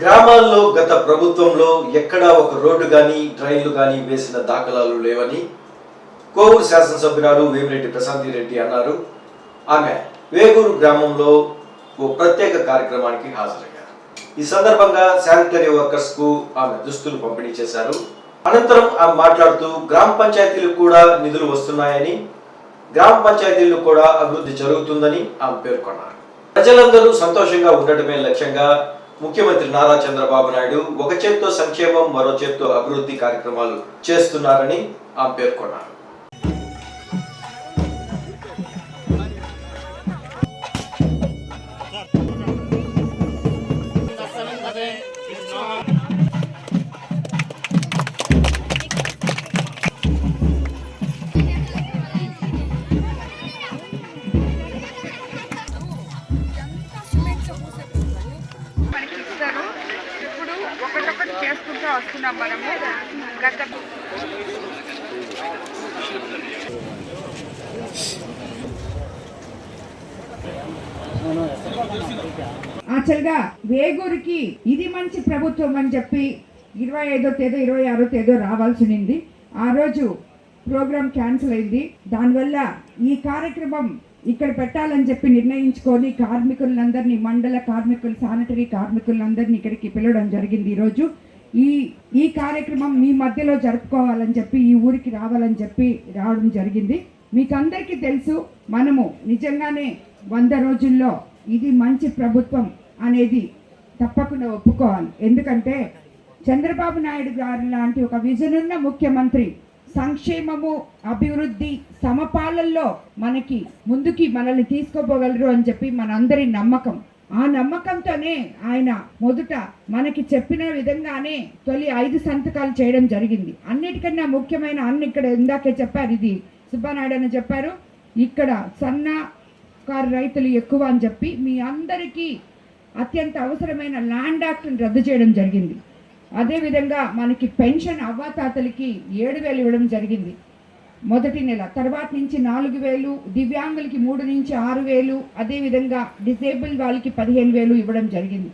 గ్రామాల్లో గత ప్రభుత్వంలో ఎక్కడా ఒక రోడ్డు కానీ డ్రైన్లు కానీ వేసిన దాఖలాలు లేవని కోవూరు శాసనసభ్యురాలు వేమిరెడ్డి ప్రశాంతి రెడ్డి అన్నారు. ఆమె వేగూరు గ్రామంలో ఓ ప్రత్యేక కార్యక్రమానికి హాజరయ్యారు. ఈ సందర్భంగా శానిటరీ వర్కర్స్కు ఆమె దుస్తులు పంపిణీ చేశారు. అనంతరం ఆమె మాట్లాడుతూ గ్రామ పంచాయతీలకు కూడా నిధులు వస్తున్నాయని గ్రామ పంచాయతీలు కూడా అభివృద్ధి జరుగుతుందని ఆమె పేర్కొన్నారు. ప్రజలందరూ సంతోషంగా ఉండటమే లక్ష్యంగా ముఖ్యమంత్రి నారా చంద్రబాబు నాయుడు ఒక చేత్తో సంక్షేమం మరో చేత్తో అభివృద్ధి కార్యక్రమాలు చేస్తున్నారని ఆమె పేర్కొన్నారు. యాక్చువల్గా వేగూరికి ఇది మంచి ప్రభుత్వం అని చెప్పి ఇరవై ఐదో తేదీ ఇరవై ఆరో తేదీ రావాల్సి ఉంది ఆ రోజు ప్రోగ్రాం క్యాన్సిల్ అయింది. దానివల్ల ఈ కార్యక్రమం ఇక్కడ పెట్టాలని చెప్పి నిర్ణయించుకొని కార్మికులందరినీ మండల కార్మికులు శానిటరీ కార్మికులందరినీ ఇక్కడికి పిలవడం జరిగింది ఈరోజు ఈ ఈ కార్యక్రమం మీ మధ్యలో జరుపుకోవాలని చెప్పి ఈ ఊరికి రావాలని చెప్పి రావడం జరిగింది. మీకు అందరికీ తెలుసు మనము నిజంగానే వంద రోజుల్లో ఇది మంచి ప్రభుత్వం అనేది తప్పకుండా ఒప్పుకోవాలి. ఎందుకంటే చంద్రబాబు నాయుడు గారు లాంటి ఒక విజన్ ఉన్న ముఖ్యమంత్రి సంక్షేమము అభివృద్ధి సమపాలల్లో మనకి ముందుకి మనల్ని తీసుకోపోగలరు అని చెప్పి మనందరి నమ్మకం. ఆ నమ్మకంతోనే ఆయన మొదట మనకి చెప్పిన విధంగానే తొలి ఐదు సంతకాలు చేయడం జరిగింది. అన్నిటికన్నా ముఖ్యమైన అన్ని ఇక్కడ ఇందాకే చెప్పారు ఇది. సుబ్బానాయుడు అని చెప్పారు ఇక్కడ సన్న కారు రైతులు ఎక్కువ అని చెప్పి మీ అందరికీ అత్యంత అవసరమైన ల్యాండ్ యాక్ట్ని రద్దు చేయడం జరిగింది. అదేవిధంగా మనకి పెన్షన్ అవ్వాతాతలకి ఏడు వేలు ఇవ్వడం జరిగింది. మొదటి నెల తర్వాత నుంచి నాలుగు వేలు దివ్యాంగులకి మూడు నుంచి ఆరు వేలు అదేవిధంగా డిసేబుల్ వాళ్ళకి పదిహేను వేలు ఇవ్వడం జరిగింది.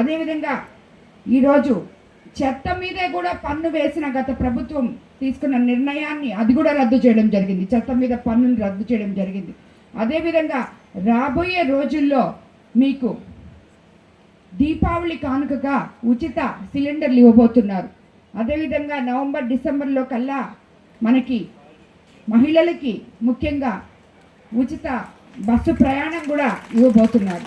అదేవిధంగా ఈరోజు చెత్త మీదే కూడా పన్ను వేసిన గత ప్రభుత్వం తీసుకున్న నిర్ణయాన్ని అది కూడా రద్దు చేయడం జరిగింది. చెత్త మీద పన్నును రద్దు చేయడం జరిగింది. అదేవిధంగా రాబోయే రోజుల్లో మీకు దీపావళి కానుకగా ఉచిత సిలిండర్లు ఇవ్వబోతున్నారు. అదేవిధంగా నవంబర్ డిసెంబర్లో కల్లా మనకి మహిళలకి ముఖ్యంగా ఉచిత బస్సు ప్రయాణం కూడా ఇవ్వబోతున్నారు.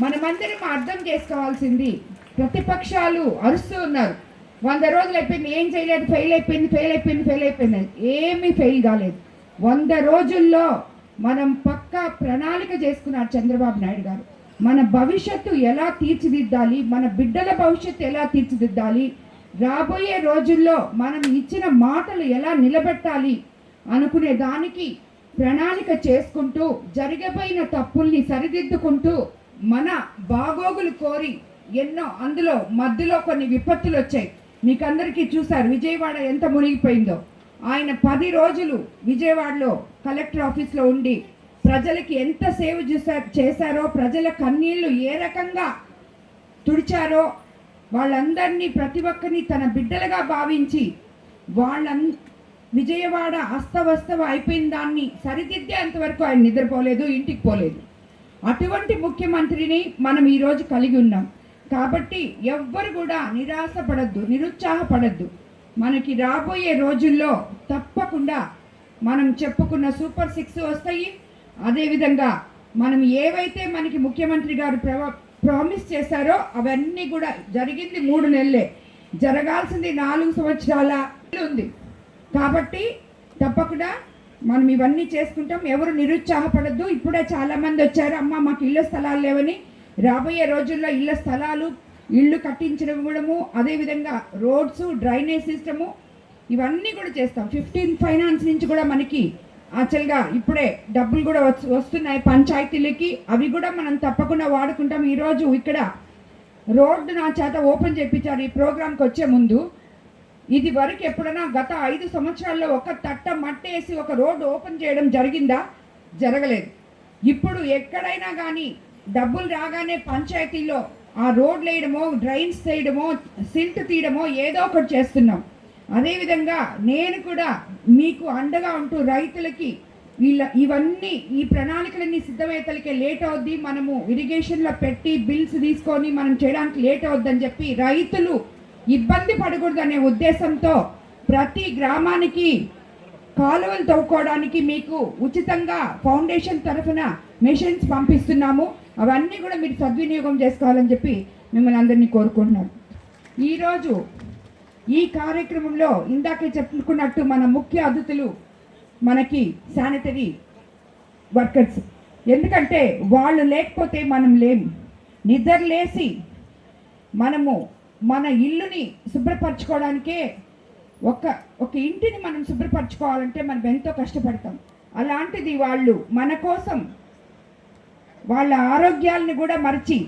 మనమందరం అర్థం చేసుకోవాల్సింది ప్రతిపక్షాలు అరుస్తూ ఉన్నారు. వంద రోజులు అయిపోయింది ఏం చేయలేదు ఫెయిల్ అయిపోయింది ఫెయిల్ అయిపోయింది ఫెయిల్ అయిపోయింది ఏమీ ఫెయిల్ కాలేదు. వంద రోజుల్లో మనం పక్కా ప్రణాళిక చేసుకున్నారు చంద్రబాబు నాయుడు గారు. మన భవిష్యత్తు ఎలా తీర్చిదిద్దాలి మన బిడ్డల భవిష్యత్తు ఎలా తీర్చిదిద్దాలి రాబోయే రోజుల్లో మనం ఇచ్చిన మాటలు ఎలా నిలబెట్టాలి అనుకునే దానికి ప్రణాళిక చేసుకుంటూ జరిగిపోయిన తప్పుల్ని సరిదిద్దుకుంటూ మన బాగోగులు కోరి ఎన్నో అందులో మధ్యలో కొన్ని విపత్తులు వచ్చాయి. మీకందరికీ చూశారు విజయవాడ ఎంత మునిగిపోయిందో. ఆయన పది రోజులు విజయవాడలో కలెక్టర్ ఆఫీస్లో ఉండి ప్రజలకి ఎంత సేవ చేశారు చేశారో ప్రజల కన్నీళ్ళు ఏ రకంగా తుడిచారో వాళ్ళందరినీ ప్రతి ఒక్కరిని తన బిడ్డలుగా భావించి వాళ్ళం విజయవాడ అస్తవస్తవ అయిపోయిన దాన్ని సరిదిద్దేంత వరకు ఆయన నిద్రపోలేదు ఇంటికి పోలేదు. అటువంటి ముఖ్యమంత్రిని మనం ఈరోజు కలిగి ఉన్నాం. కాబట్టి ఎవ్వరు కూడా నిరాశపడద్దు నిరుత్సాహపడద్దు. మనకి రాబోయే రోజుల్లో తప్పకుండా మనం చెప్పుకున్న సూపర్ సిక్స్ వస్తాయి. అదేవిధంగా మనం ఏవైతే మనకి ముఖ్యమంత్రి గారు ప్రవ- ప్రామిస్ చేశారో అవన్నీ కూడా జరిగింది మూడు నెలలే. జరగాల్సింది నాలుగు సంవత్సరాల ఉంది. కాబట్టి తప్పకుండా మనం ఇవన్నీ చేసుకుంటాం. ఎవరు నిరుత్సాహపడద్దు. ఇప్పుడే చాలా మంది వచ్చారు అమ్మ మాకు ఇళ్ళ స్థలాలు లేవని. రాబోయే రోజుల్లో ఇళ్ళ స్థలాలు ఇళ్ళు కట్టించడం ఇవ్వడము అదేవిధంగా రోడ్స్ డ్రైనేజ్ సిస్టము ఇవన్నీ కూడా చేస్తాం. ఫిఫ్టీన్ ఫైనాన్స్ నుంచి కూడా మనకి యాక్చువల్గా ఇప్పుడే డబ్బులు కూడా వస్తున్నాయి పంచాయతీలకి. అవి కూడా మనం తప్పకుండా వాడుకుంటాం. ఈరోజు ఇక్కడ రోడ్డు నా చేత ఓపెన్ చేయించారు ఈ ప్రోగ్రాంకి వచ్చే ముందు ఇది వరకు ఎప్పుడైనా గత ఐదు సంవత్సరాల్లో ఒక తట్ట మట్టేసి ఒక రోడ్డు ఓపెన్ చేయడం జరిగిందా? జరగలేదు. ఇప్పుడు ఎక్కడైనా కానీ డబ్బులు రాగానే పంచాయతీలో ఆ రోడ్లు వేయడమో డ్రైన్స్ వేయడమో సిల్ట్ తీయడమో ఏదో ఒకటి చేస్తున్నాం. అదేవిధంగా నేను కూడా మీకు అండగా ఉంటూ రైతులకి వీళ్ళ ఇవన్నీ ఈ ప్రణాళికలన్నీ సిద్ధమయ్యేతలకే లేట్ అవుద్ది. మనము ఇరిగేషన్లో పెట్టి బిల్స్ తీసుకొని మనం చేయడానికి లేట్ అవుద్దని చెప్పి రైతులు ఇబ్బంది పడకూడదనే ఉద్దేశంతో ప్రతి గ్రామానికి కాలువలు తవ్వుకోవడానికి మీకు ఉచితంగా ఫౌండేషన్ తరఫున మిషన్స్ పంపిస్తున్నాము. అవన్నీ కూడా మీరు సద్వినియోగం చేసుకోవాలని చెప్పి మిమ్మల్ని అందరినీ కోరుకుంటున్నాను ఈరోజు ఈ కార్యక్రమంలో ఇందాకే చెప్పుకున్నట్టు మన ముఖ్య అతిథులు మనకి శానిటరీ వర్కర్స్. ఎందుకంటే వాళ్ళు లేకపోతే మనం లేము నిద్ర లేసి మనము మన ఇల్లుని శుభ్రపరచుకోవడానికే ఒక ఒక ఇంటిని మనం శుభ్రపరచుకోవాలంటే మనం ఎంతో కష్టపడతాం. అలాంటిది వాళ్ళు మన కోసం వాళ్ళ ఆరోగ్యాలను కూడా మరచి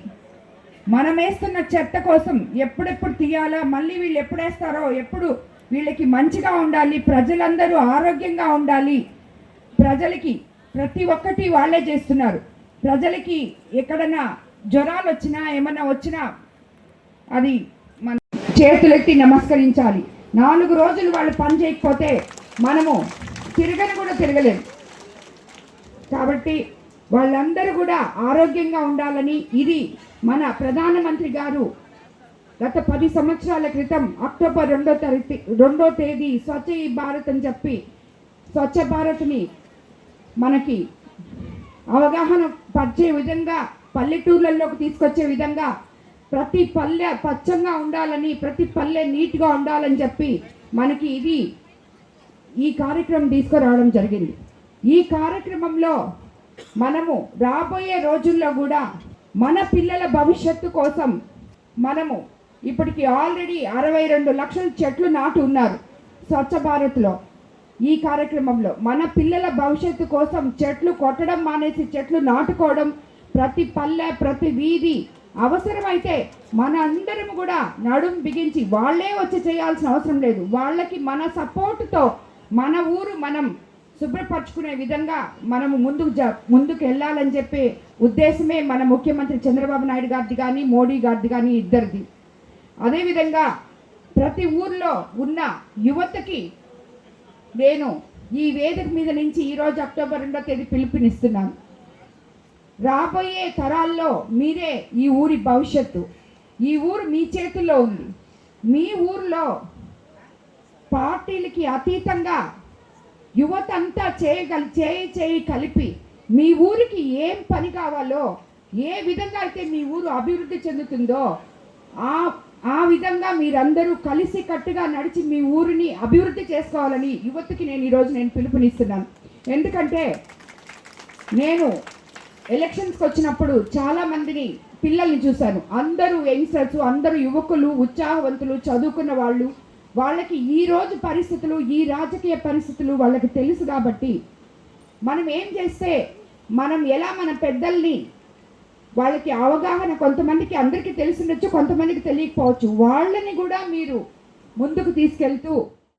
మనం వేస్తున్న చెత్త కోసం ఎప్పుడెప్పుడు తీయాలా? మళ్ళీ వీళ్ళు ఎప్పుడు వేస్తారో ఎప్పుడు వీళ్ళకి మంచిగా ఉండాలి? ప్రజలందరూ ఆరోగ్యంగా ఉండాలి? ప్రజలకి ప్రతి ఒక్కటి వాళ్ళే చేస్తున్నారు. ప్రజలకి ఎక్కడన్నా జ్వరాలు వచ్చినా ఏమన్నా వచ్చినా అది మన చేతులెత్తి నమస్కరించాలి. నాలుగు రోజులు వాళ్ళు పని చేయకపోతే మనము తిరగని కూడా తిరగలేము. కాబట్టి వాళ్ళందరూ కూడా ఆరోగ్యంగా ఉండాలని ఇది మన ప్రధానమంత్రి గారు గత పది సంవత్సరాల క్రితం అక్టోబర్ రెండో తరగతి రెండో తేదీ స్వచ్ఛ భారత్ అని చెప్పి స్వచ్ఛ భారత్ని మనకి అవగాహన పరిచే విధంగా పల్లెటూర్లలోకి తీసుకొచ్చే విధంగా ప్రతి పల్లె పచ్చంగా ఉండాలని ప్రతి పల్లె నీట్గా ఉండాలని చెప్పి మనకి ఇది ఈ కార్యక్రమం తీసుకురావడం జరిగింది. ఈ కార్యక్రమంలో మనము రాబోయే రోజుల్లో కూడా మన పిల్లల భవిష్యత్తు కోసం మనము ఇప్పటికి ఆల్రెడీ అరవై రెండు లక్షల చెట్లు నాటు ఉన్నారు స్వచ్ఛ భారత్లో. ఈ కార్యక్రమంలో మన పిల్లల భవిష్యత్తు కోసం చెట్లు కొట్టడం మానేసి చెట్లు నాటుకోవడం ప్రతి పల్లె ప్రతి వీధి అవసరమైతే మన అందరం కూడా నడుం బిగించి వాళ్ళే వచ్చి చేయాల్సిన అవసరం లేదు. వాళ్ళకి మన సపోర్ట్తో మన ఊరు మనం శుభ్రపరచుకునే విధంగా మనము ముందుకు జ ముందుకు వెళ్ళాలని చెప్పే ఉద్దేశమే మన ముఖ్యమంత్రి చంద్రబాబు నాయుడు గారిది కానీ మోడీ గారిది కానీ ఇద్దరిది. అదేవిధంగా ప్రతి ఊర్లో ఉన్న యువతకి నేను ఈ వేదిక మీద నుంచి ఈరోజు అక్టోబర్ రెండో తేదీ పిలుపునిస్తున్నాను. రాబోయే తరాల్లో మీరే ఈ ఊరి భవిష్యత్తు. ఈ ఊరు మీ చేతుల్లో ఉంది. మీ ఊర్లో పార్టీలకి అతీతంగా యువత అంతా చేయగల చేయి చేయి కలిపి మీ ఊరికి ఏం పని కావాలో ఏ విధంగా అయితే మీ ఊరు అభివృద్ధి చెందుతుందో ఆ ఆ విధంగా మీరందరూ కలిసి కట్టుగా నడిచి మీ ఊరిని అభివృద్ధి చేసుకోవాలని యువతకి నేను ఈరోజు నేను పిలుపునిస్తున్నాను. ఎందుకంటే నేను ఎలక్షన్స్కి వచ్చినప్పుడు చాలామందిని పిల్లల్ని చూశాను. అందరూ యంగ్స్టర్స్ అందరూ యువకులు ఉత్సాహవంతులు చదువుకున్న వాళ్ళు వాళ్ళకి ఈ రోజు పరిస్థితులు ఈ రాజకీయ పరిస్థితులు వాళ్ళకి తెలుసు కాబట్టి మనం ఏం చేస్తే మనం ఎలా మన పెద్దల్ని వాళ్ళకి అవగాహన కొంతమందికి అందరికీ తెలిసిండొచ్చు కొంతమందికి తెలియకపోవచ్చు. వాళ్ళని కూడా మీరు ముందుకు తీసుకెళ్తూ